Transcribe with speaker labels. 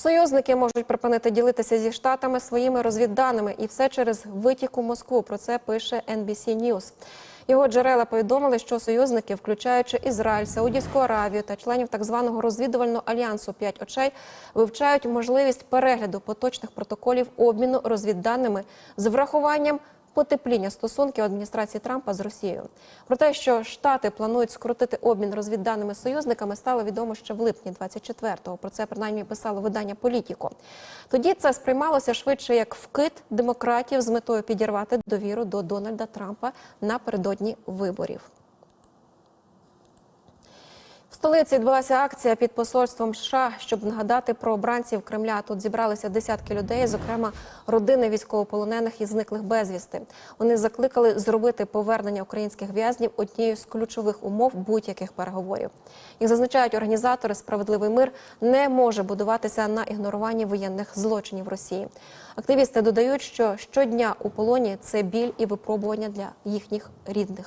Speaker 1: Союзники можуть припинити ділитися зі штатами своїми розвідданими, і все через витік у Москву. Про це пише NBC News. Його джерела повідомили, що союзники, включаючи Ізраїль, Саудівську Аравію та членів так званого розвідувального альянсу «П'ять очей, вивчають можливість перегляду поточних протоколів обміну розвідданими з врахуванням потепління стосунків адміністрації Трампа з Росією. Про те, що Штати планують скоротити обмін розвідданими союзниками, стало відомо ще в липні 24-го. Про це принаймні писало видання Політіко. Тоді це сприймалося швидше як вкид демократів з метою підірвати довіру до Дональда Трампа напередодні виборів. Столиці відбулася акція під посольством США, щоб нагадати про обранців Кремля. Тут зібралися десятки людей, зокрема родини військовополонених і зниклих безвісти. Вони закликали зробити повернення українських в'язнів однією з ключових умов будь-яких переговорів. Як зазначають організатори, справедливий мир не може будуватися на ігноруванні воєнних злочинів Росії. Активісти додають, що щодня у полоні це біль і випробування для їхніх рідних.